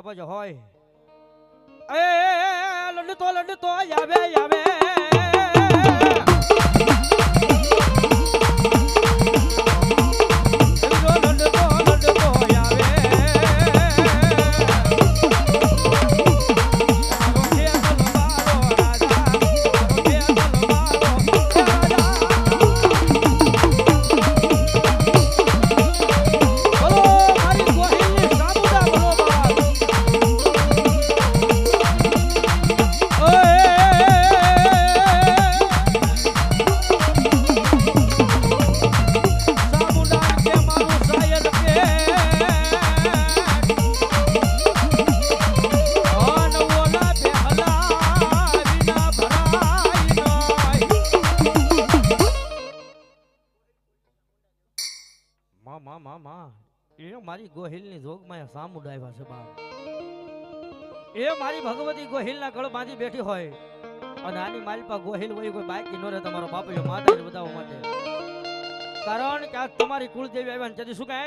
આપો જહોય એ લડતો લડતો આવે આવે મારી ગોહિલની જોગમાં સામું આવ્યા છે બાપ? એ મારી ભગવતી ગોહિલના બાંધી બેઠી હોય અને આની માલપા ગોહિલ હોય કોઈ બાકી ન રહે તમારો બાપલિયો માતાને બતાવવા માટે. કારણ કે આ તમારી કુળદેવી આવ્યા ને તેથી શું કહે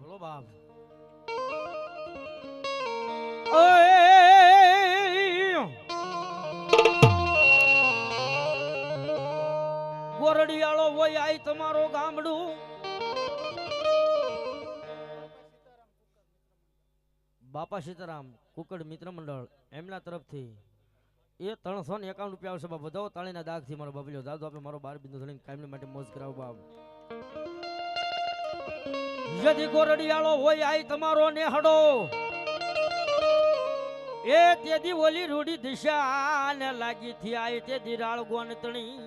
ભલો બાપ. ગોરડિયાળો હોય આય તમારો ગામડું. બાપા સીતારામ, કુકડ મિત્ર મંડળ, એમના તરફથી એ ત્રણસો ને એકાવન રૂપિયા આવશે બાપ. વધાવો તાળીના દાગથી મારો બાપલ્યો દાદો આપે મારો બાર બિંદુ થઈને કાયમી માટે મોજ કરાવો બાપ. યદી ગોરડિયાળો હોય આઈ તમારો નેહડો. એ તેદી ઓલી રૂડી દિશા ને લાગી થી આઈ તેદી દિરાળ ગોનતણી તણી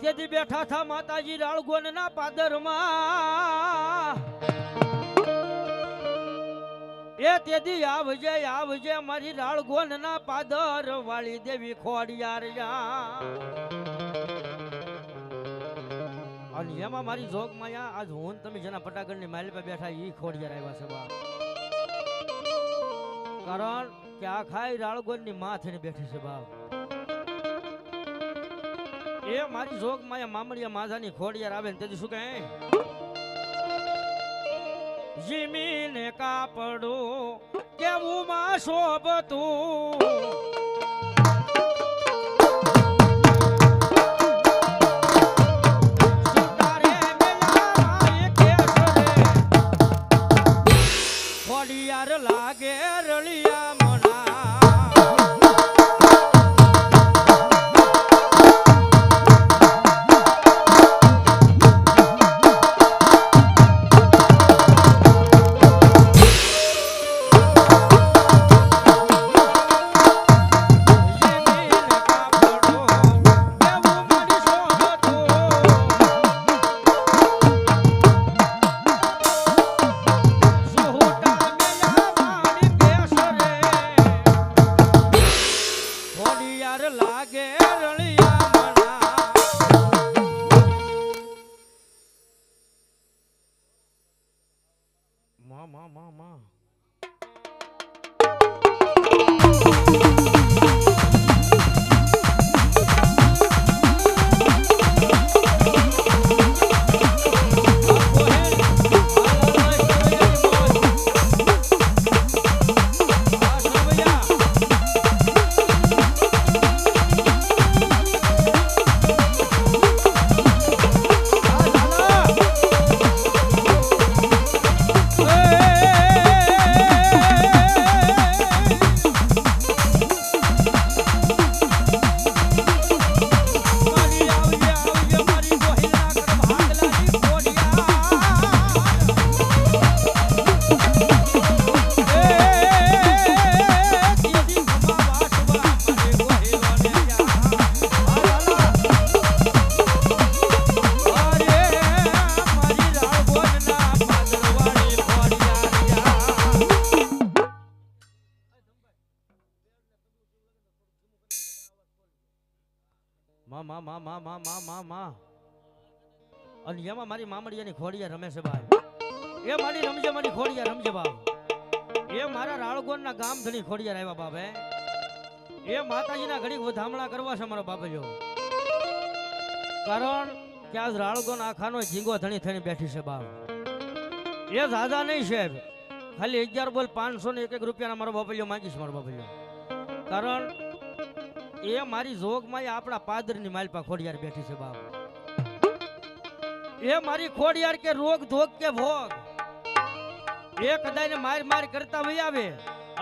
તેદી બેઠા થા માતાજી રાળગોન ના પાદરમાં. એ તેદી આવજે આવજે મારી રાળગોન ના પાદર વાળી દેવી ખોડિયાર અને એમાં મારી જોગ માયા, આજ હું તમે જેના પટાગઢની માઇલ પર બેઠા ઈ ખોડિયાર આવ્યા છે, બા. કારણ કે આ ખાઈ રાળગોળની માં થઈને બેઠી છે, બા. એ મારી જોગ માયા મામડિયા માધાની ખોડિયાર આવે ને તેથી શું કહે? જીમીને કાપડું કેવું માં શોભતું? ખોડિયા રમેશ ભાઈ એ મારી રમજે મારી ખોડિયા રમજે બાપ. એ મારા રાળગોનના ગામ ધણી ખોડિયા આવ્યા બાપ એ માતાજીના ઘડીક વધામણા કરવા છે મારો બાપજો. કારણ કે આજ રાળગોન આખાનો ઝીંગો ધણી થઈને બેઠી છે બાપ. એ દાદા નહીં સાહેબ ખાલી અગિયાર બોલ પાંચસો ને એક એક રૂપિયાના મારો બાપલિયો માંગીશ મારો બાપલિયો કારણ એ મારી જોગમાં આપણા પાદરની માલપા ખોડિયાર બેઠી છે બાપ. એ મારી ખોડિયાર કે રોગ ધોગ કે ભોગ? એ કદાચ માર માર કરતા વહી આવે.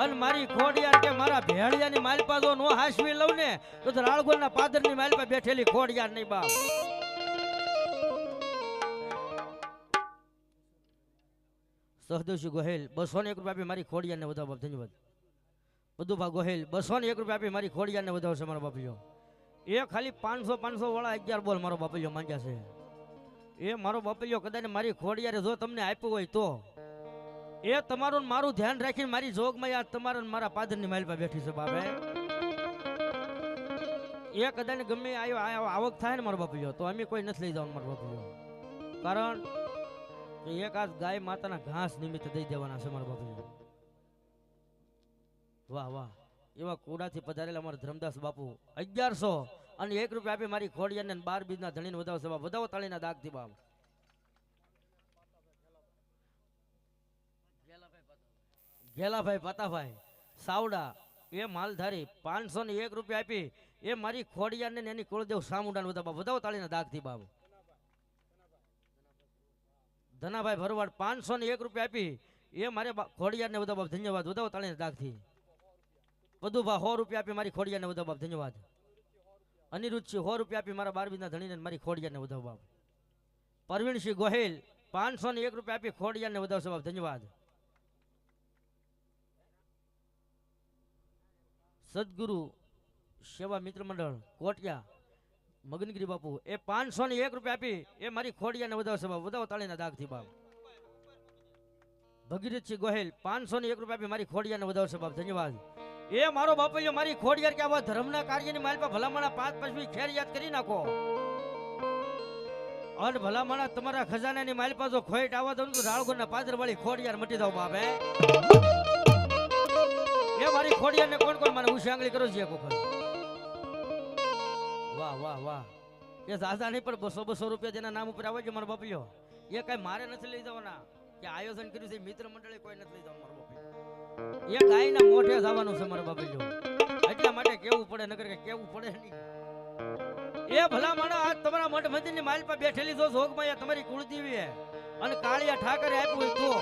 અને મારી ખોડિયાર કે મારા ભેળિયાની માલપા જો નો હાસવી લઉં ને, તો રાળગોલના પાદરની માલપા બેઠેલી ખોડિયાર નહીં બાપ. સહદેવસિંહ ગોહેલ બસો ને એક રૂપિયા આપી મારી ખોડિયાને વધાવો બાપ, ધન્યવાદ. બધુભા ગોહેલ બસો ને એક રૂપિયા આપી મારી ખોડિયાને વધાવશે મારો બાપીઓ એ ખાલી પાંચસો પાંચસો વાળા અગિયાર બોલ મારો બાપીઓ માંગ્યા છે. એ મારો બાપલિયો કદાચ મારી ખોડિયારે જો તમને આપ્યું હોય તો. એ તમારું મારું ધ્યાન રાખીને મારી જોગમાં આ તમારા મારા પાદરની માલ પર બેઠી છે બાપે. એ કદાચ ગમે આયો આવક થાય ને મારો બાપલિયો, તો અમે કોઈ નથી લઈ જવાનું મારો બાપલિયો. કારણ કે એક આ ગાય માતાના ઘાસ નિમિત્તે દઈ દેવાના છે મારા બાપલિયો. વાહ વાહ. એવા કોડાથી પધારેલા અમારા ધર્મદાસ બાપુ અગિયારસો અને એક રૂપિયા આપી મારી ખોડિયાને ને બાર બીજના ધણીને વધાવો બાપ. વધાવો તાળીના દાગથી બાબ ગેલાભાઈ પતાભાઈ સાવડા, એ માલધારી, પાંચસો ને એક રૂપિયા આપી, એ મારી ખોડિયાને એની કુળદેવ સામુડાને બાપ. વધાવો તાળીના દાગથી બાપ. ધનાભાઈ ભરવાડ, પાંચસો ને એક રૂપિયા આપી, એ મારે ખોડિયાને બધા બાપ. ધન્યવાદ. વધાવો તાળીના દાગથી. બધું ભા સો રૂપિયા આપી મારી ખોડિયાને બધા બાપ. ધન્યવાદ. અનિરુદ્ધસિંહ સો રૂપિયા આપી મારા બારબીના ધણીને મારી ખોડિયાને વધાવ બાપ. પરવીણસિંહ ગોહિલ પાંચસો ને એક રૂપિયા આપી ખોડિયાને વધાવશે બાપ. ધન્યવાદ. સદગુરુ સેવા મિત્ર મંડળ, કોટિયા, મગનગીરી બાપુ, એ પાંચસો ને એક રૂપિયા આપી એ મારી ખોડિયાને વધાવશે બાપ. વધાવો તાળીના દાગથી બાપ. ભગીરથસિંહ ગોહિલ પાંચસો ને એક રૂપિયા આપી મારી ખોડિયાને વધાવશે બાપ. ધન્યવાદ. એ મારો બાપલિયો મારી ખોડિયાર કે આવા ધર્મના કાર્યની માલ પર ભલામણા પાંચ પાંચમી ખેર યાદ કરી નાખો. અને ભલામણા તમારા ખજાનાની માલ પર ખોઈટ આવવા દઉં તો રાળગોના પાદર વાળી ખોડિયાર મટી દઉં બાપે એ મારી ખોડિયારને કોણ કોણ મને ઉછી આંગળી કરો છે કોખર વાહ વાહ વાહ. એ દાદા નહીં, પણ બસો બસો રૂપિયા જેના નામ ઉપર આવે છે મારો બાપલિયો એ કઈ મારે નથી લઈ જવાના. કે આયોજન કર્યું છે, મિત્ર મંડળે કોઈ નથી લઈ જવાનું મારો એ ગાયના મોઢે જવાનું છે મારા બાબા એટલા માટે કેવું પડે નગર કે કેવું પડે નહીં. એ ભલા માણસ આજ તમારા મઠ મંદિરની માલ પર બેઠેલી જો જોગમાં એ તમારી કુળદેવી હે. અને કાળિયા ઠાકરે આપ્યું તો.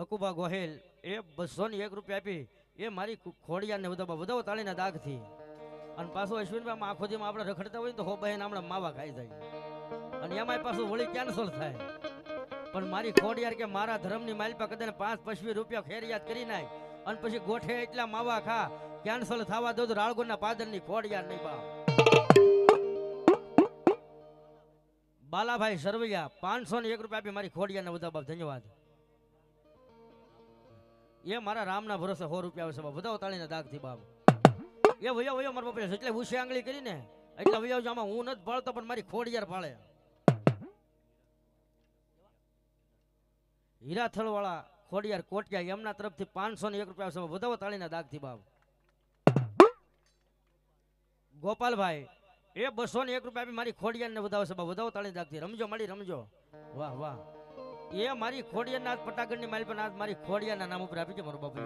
હકુબા ગોહેલ, એ બસો ની એક રૂપિયા આપી. એ મારી ખુ- ખોડિયાને બધા વધાવો તાળીના દાગથી. અને પાછું અશ્વિનભાઈ આખો દીમાં આપણે રખડતા હોય તો હો બહેન આપણે માવા ખાઈ જાય. અને એમાંય પાછું વળી કેન્સલ થાય? પણ મારી ખોડિયાર કે મારા ધર્મની માલ પર કદાચ પાંચ પચીસ રૂપિયા ફેરિયાત કરી નાય. અને પછી ગોઠે એટલા માવા ખા કેન્સલ થવા દો તો રાળગોના પાદરની ખોડિયાર નહીં બા બાલાભાઈ સરવૈયા પાંચસો ને એક રૂપિયા આપી મારી ખોડિયાને બધા બાપ ધન્યવાદ. એ મારા રામના ભરોસે સો રૂપિયા આવશે બાપ. બધા તાળીના દાગથી બાપ. એ વયો વયો મારા બાપા એટલે ઉછી આંગળી કરીને, એટલે વયો આમાં હું નથી પાળતો પણ મારી ખોડિયાર પાળે હીરાથળ વાળા ખોડિયાર કોટિયા એમના તરફથી પાંચસો ને એક રૂપિયા વધાવો તાળીના દાગથી બાબ ગોપાલભાઈ, એ બસો ને એક રૂપિયા બી મારી ખોડિયારને વધાવશે બાબ વધાવો તાળી દાગથી. રમજો મારી, રમજો. વાહ વાહ. એ મારી ખોડિયારના પટાગઢની માલ પણ આજ મારી ખોડિયાના નામ ઉપર આપી છે મારું બાપુ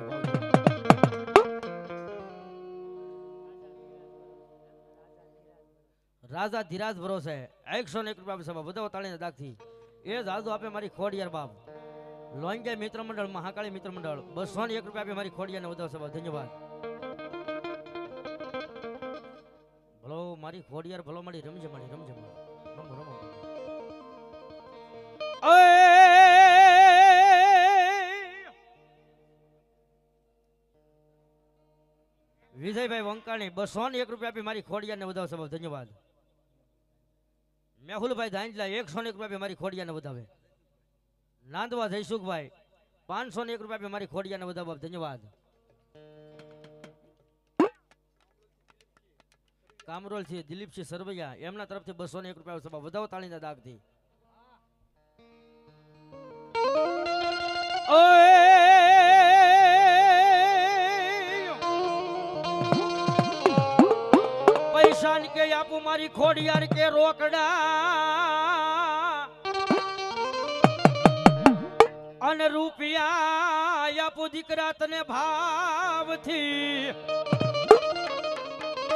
રાજા ધીરાજ ભરોસે એકસો ને એક રૂપિયા સભા બાપ તાળીના દાગથી. એ જાદુ આપે મારી ખોડિયાર બાપ. લોંગ્યા મિત્ર મંડળ મહાકાળી મિત્ર મંડળ બસો ને એક રૂપિયા મારી ખોડિયાને ને બાપ ધન્યવાદ. ભલો મારી ખોડિયાર, ભલો મારી રમજે મારી રમજે મારી. રમો રમો. વિજયભાઈ વંકાણી બસો ને એક રૂપિયા આપી મારી ખોડિયાને વધાવશે બાપ ધન્યવાદ. મેહુલભાઈ ધાંજલા, એકસો ને એક રૂપિયા મારી ખોડિયાને વધાવે. નાંદવા જયસુખભાઈ પાંચસો ને એક રૂપિયા મારી ખોડિયાને વધાવવા ધન્યવાદ. કામરોલ છે દિલીપસિંહ સરવૈયા. એમના તરફથી બસો ને એક રૂપિયા બાપ, વધાવો તાળીના દાગથી! પૈસા કે આપું મારી ખોડિયાર કે રોકડા? અને રૂપિયા આપું દીકરા તને ભાવથી.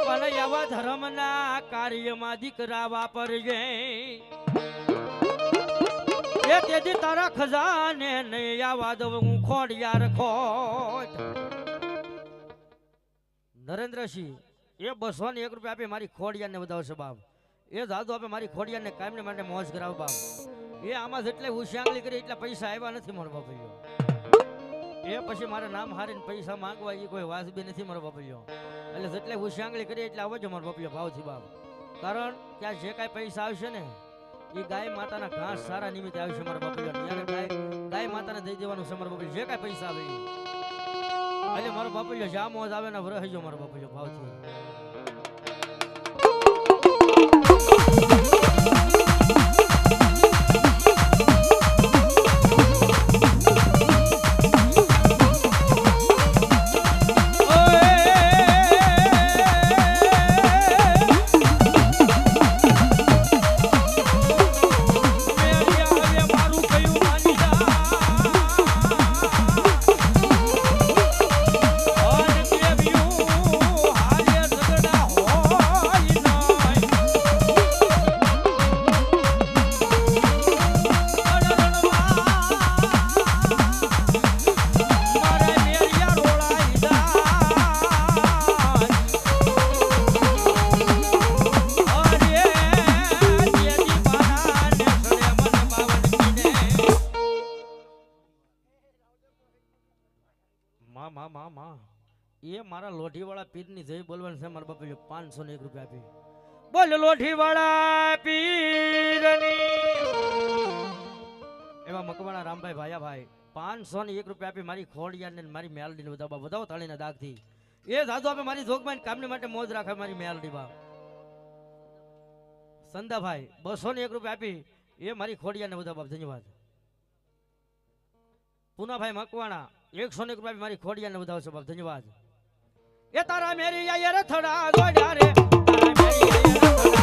પણ એવા ધર્મના કાર્યમાં દીકરા વાપરજે એ તેથી તારા ખજાને નહીં આવા દઉં હું ખોડિયાર ખોટ. નરેન્દ્રસિંહ, એ બસો ને એક રૂપિયા આપી મારી ખોડિયાને વધાવશે બાપ. એ દાદુ આપે મારી ખોડિયાને કાયમને માટે મોજ કરાવ બાપ. એ આમાં જેટલે ઉશિયાંગલી કરી એટલા પૈસા આવ્યા નથી મારો બાપૈયો એ પછી મારા નામ હારીને પૈસા માંગવા એ કોઈ વાસબી નથી મારો બાપૈયો એટલે જેટલે ઉશિયાંગલી કરી એટલે આવજો મારો બાપૈયો ભાવથી બાપ કારણ કે આ જે કાંઈ પૈસા આવશે ને એ ગાય માતાના ઘાસ સારા નિમિત્તે આવશે મારા બાપૈયો ત્યારે ગાય ગાય માતાને દઈ દેવાનું છે મારા બાપૈયો જે કાંઈ પૈસા આવે. એટલે મારો બાપૈયો જ્યાં મોજ આવે ને રહેજો મારો બાપૈયો ભાવથી. પાંચસો ને એક રૂપિયા આપી. બોલ, લોઢીવાળા પીરની. એવા મકવાણા રામભાઈ ભાયા ભાઈ પાંચસો ને એક રૂપિયા આપી મારી ખોડિયાને મારી મેલડીને બધા વધાવો તાળીના દાગથી. એ દાદુ આપે મારી જોગમાન કામની માટે મોજ રાખે મારી મેલડી બા સંદાભાઈ બસો ને એક રૂપિયા આપી. એ મારી ખોડિયાને બધા બાપ ધન્યવાદ. પૂનાભાઈ મકવાણા એકસો ને એક રૂપિયા મારી ખોડિયાને છે બાપ ધન્યવાદ. એ તારા મેરી યાર થડા ગોડા રે. તારા મેરી આયર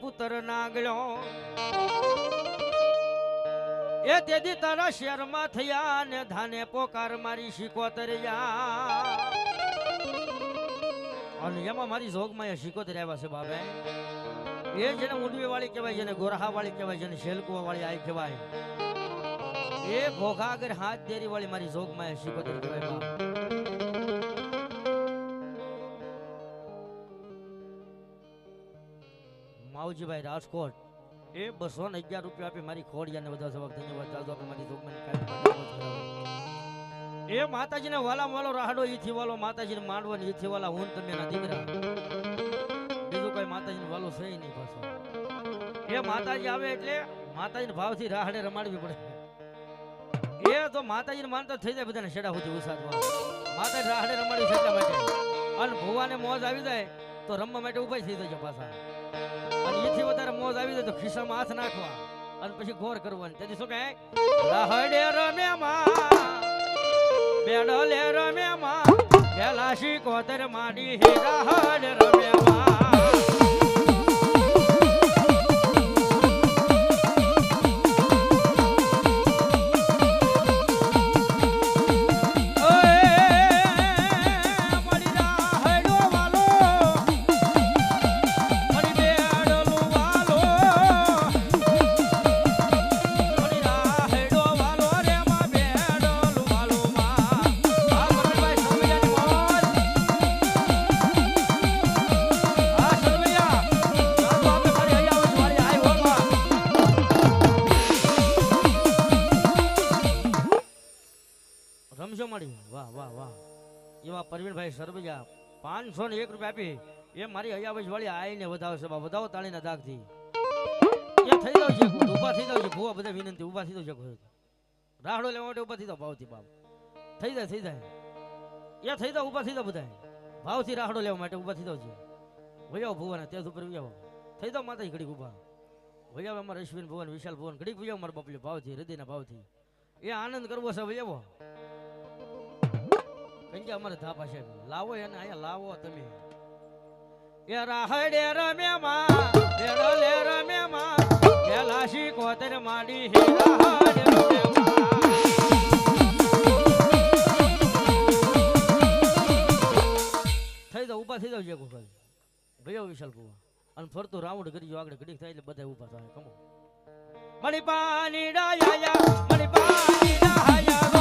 પુત્ર નાગળ્યો એ તેથી તારા શહેરમાં થયા ને ધાને પોકાર મારી શીખોતર અને એમાં મારી જોગમાં શીખોતર આવ્યા છે બાબે એ જેને ઊંડવી વાળી કહેવાય, જેને ગોરહા વાળી કહેવાય, જેને શેલકુવા વાળી આઈ કહેવાય. એ ભોગાગર હાથ દેરી વાળી મારી જોગમાં શીખોતર કહેવાય બાપ. માવજીભાઈ રાજકોટ. એ બસો ને અગિયાર રૂપિયા આપી મારી ખોડિયાને બધા જવાબ ધન્યવાદ. ચાલતો મારી જોગમાની કાંઈ એ માતાજીને વાલા વાલો રાહડો ઈથી વાલો માતાજીને માંડવો ને ઈથી વાલા હું તમે ના દીકરા. બીજું કોઈ માતાજીને વાલો છે નહીં પાછો. એ માતાજી આવે એટલે માતાજીના ભાવથી રાહડે રમાડવી પડે. એ તો માતાજીને માનતા થઈ જાય બધાને શેડા સુધી ઉસાદવા માતાજી રાહડે રમાડી છે માટે. અને ભુવાને મોજ આવી જાય તો રમવા માટે ઊભા થઈ જજો પાછા. અને એથી વધારે મોજ આવી જાય તો ખિસ્સામાં હાથ નાખવા. અને પછી ગોર કરવાની. તેથી શું કહે? રાહડે રમે માં. બેડો લે રમે માં. પેલા શીકોતર માડી હે રાહડે રમે રમજો મળી વાહ વાહ વાહ. એવા પરવીનભાઈ સરબજા પાંચસો ને એક રૂપિયા આપી. એ મારી હયાવજ વાળી આઈને વધાવશે. બા, વધાવો તાળીના દાગથી. એ થઈ જાવ છે. ઊભા થઈ જાવ છે. ભૂવા બધા વિનંતી, ઊભા થઈ જાવ છે. રાહડો લેવા માટે ઊભા થઈ જાવ ભાવથી બાપ થઈ જાય થઈ જાય. એ થઈ જાવ ઊભા થઈ જાવ બધા ભાવથી રાહડો લેવા માટે ઊભા થઈ જાવ છે. વૈયાવ ભુવાના, તેજ ઉપર વૈયાવ થઈ જાવ માતાજી ઘડીક ઊભા. વૈયાવ અમારા અશ્વિન ભુવન, વિશાલ ભુવન, ઘડીક વૈયાવ મારા બાપલ્યો ભાવથી, હૃદયના ભાવથી. એ આનંદ કરવો છે વૈયાવો કંજે અમારે ધાપા છે. લાવો એને અહીંયા, લાવો તમે. એ રાહડે રમે માં શીકોતર માડી થઈ જાવ, ઊભા થઈ જાવ, જે વખત ભયો વિશાલ કુવા. અને ફરતું રાઉન્ડ કરી જો આગળ ઘડીક થાય એટલે બધા ઊભા થાય. કમો. મણિપાની ડાયા મણિપાની ડાયા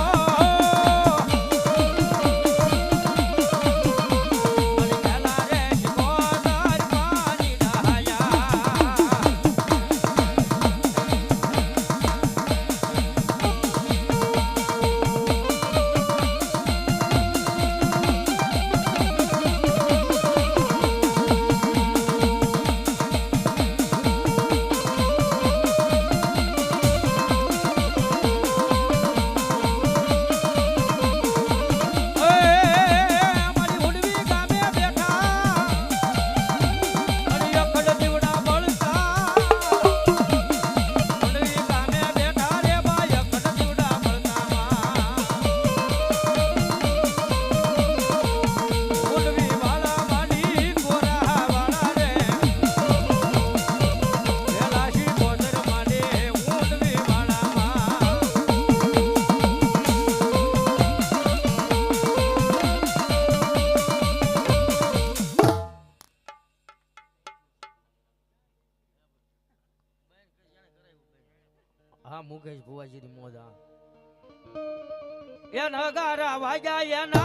નગારા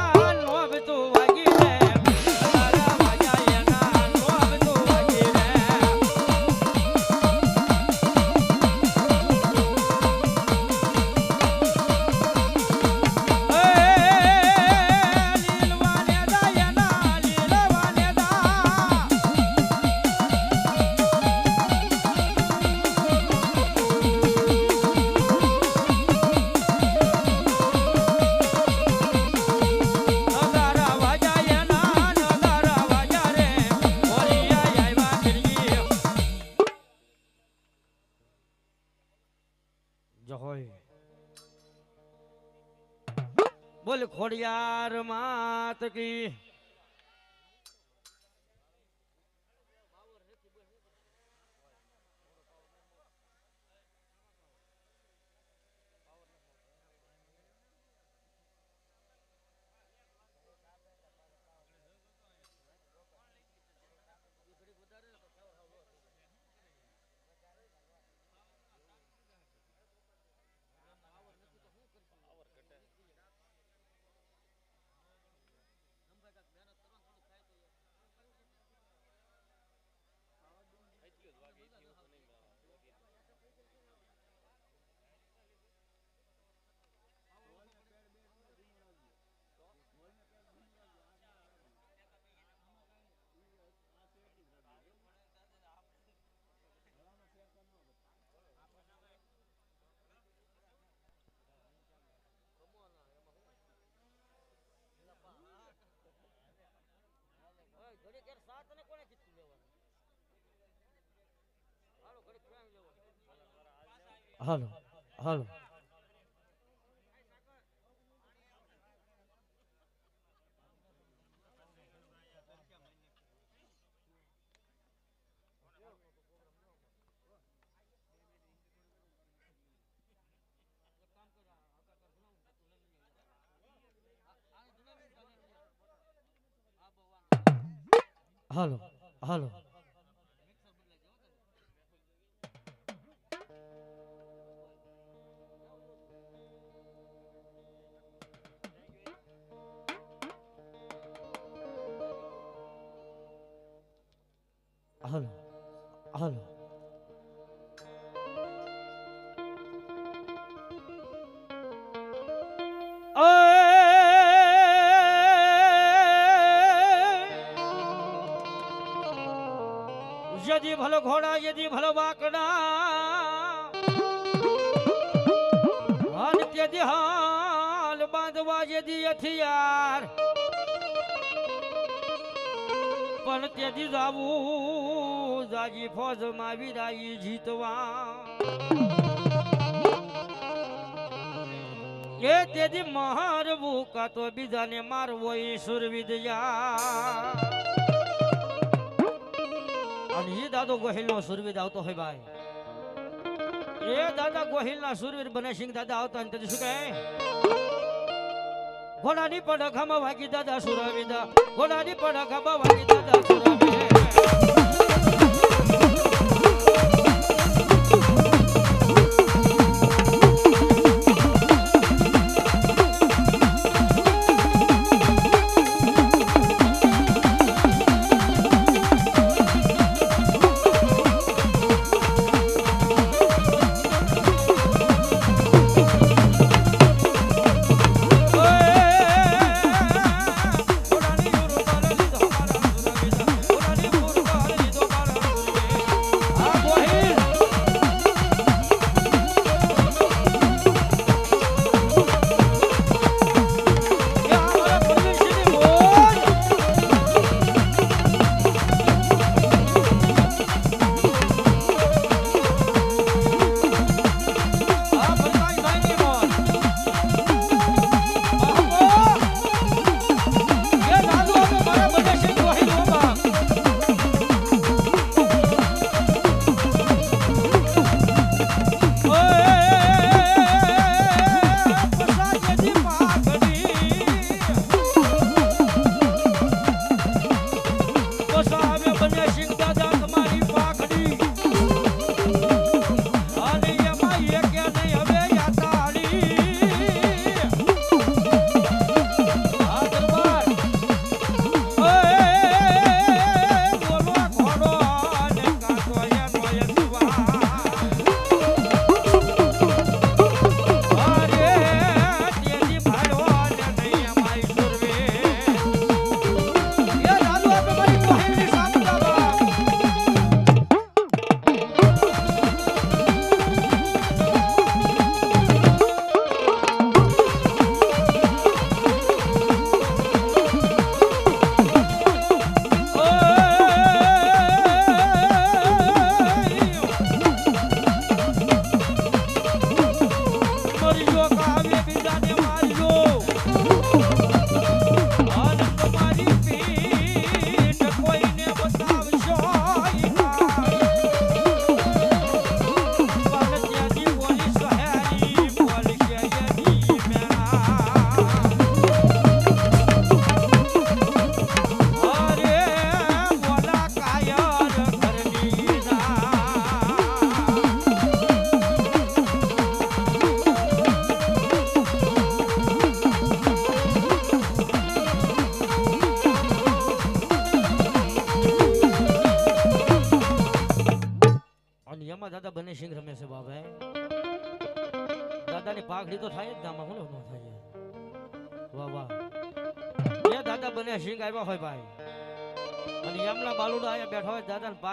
ખોડિયાર માત કી. હાલો હાલો. હાલો હાલો. ત્યજી જાવું જાજી ફોજમાં વિરાઈ જીતવા. એ તેથી મારવું કા તો બીજાને મારવો એ સુરવિદ્યા. અને એ દાદો ગોહિલનો સુરવિદ આવતો હોય ભાઈ. એ દાદા ગોહિલના સુરવીર બને સિંહ દાદા આવતા ને તેથી શું કહે? ઘોડાની પડખામાં વાગી દાદા સુરવીદા. ઘોડાની પડખામાં વાગી દાદા સુરવીર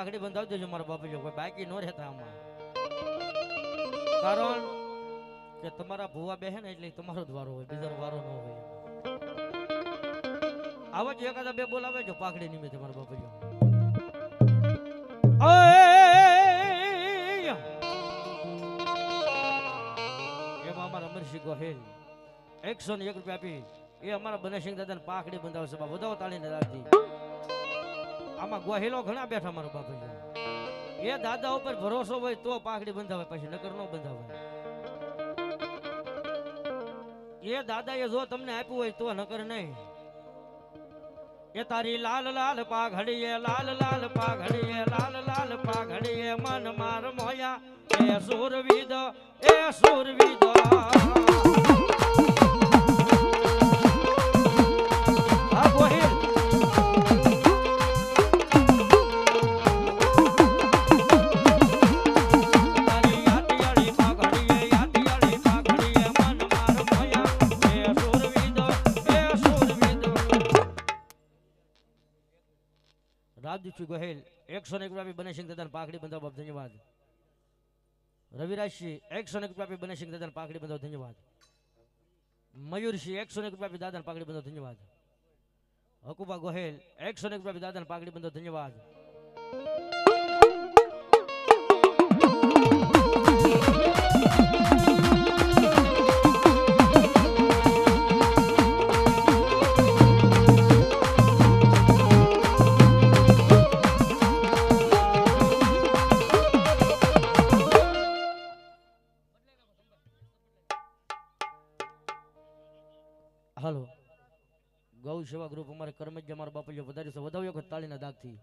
પાઘડી બંધાવી દેજો મારા બાપુ કોઈ બાકી ન રહેતા આમાં કારણ કે તમારા ભુવા બેહે ને એટલે તમારો જ વારો હોય બીજાનો વારો ન હોય આવો જ એકાદા બે બોલાવે જો પાઘડી નિમિત્તે મારા બાપુજી એમાં અમારા અમરસિંહ ગોહિલ એકસો ને એક રૂપિયા આપી એ અમારા બનેસિંહ દાદાને પાકડી બંધાવશે વધારો વધાવો તાળીને રાખજી આમાં ગોહિલો ઘણા બેઠા મારો બાપુ એ દાદા ઉપર ભરોસો હોય તો પાકડી બંધાવે પછી નગર નો બંધાવે એ દાદા એ જો તમને આપ્યું હોય તો નગર નહીં. એ તારી લાલ લાલ પાઘડીએ, લાલ લાલ પાઘડીએ, લાલ લાલ પાઘડીએ મન માર મોયા. એ સુરવીદ એ સુરવીદ. રાજદીપસિંહ ગોહિલ એકસો એક રૂપિયા બનેસિંહ દાદાને પાખડી બંધાવ, બાપ, ધન્યવાદ. રવિરાજસિંહ, એકસો એક રૂપિયા બનેસિંહ દાદાને પાખડી બંધાવ, ધન્યવાદ. મયુરસિંહ, એકસો એક રૂપિયા દાદાને પાખડી બંધાવ, ધન્યવાદ. હકુબા ગોહેલ, એકસો એક રૂપિયા દાદાને પાખડી બંધાવ, ધન્યવાદ. હાલો. ગૌ સેવા ગ્રુપ અમારે કર્મજ અમારા બાપલિયો વધારી છે. કે તાળીના દાગથી.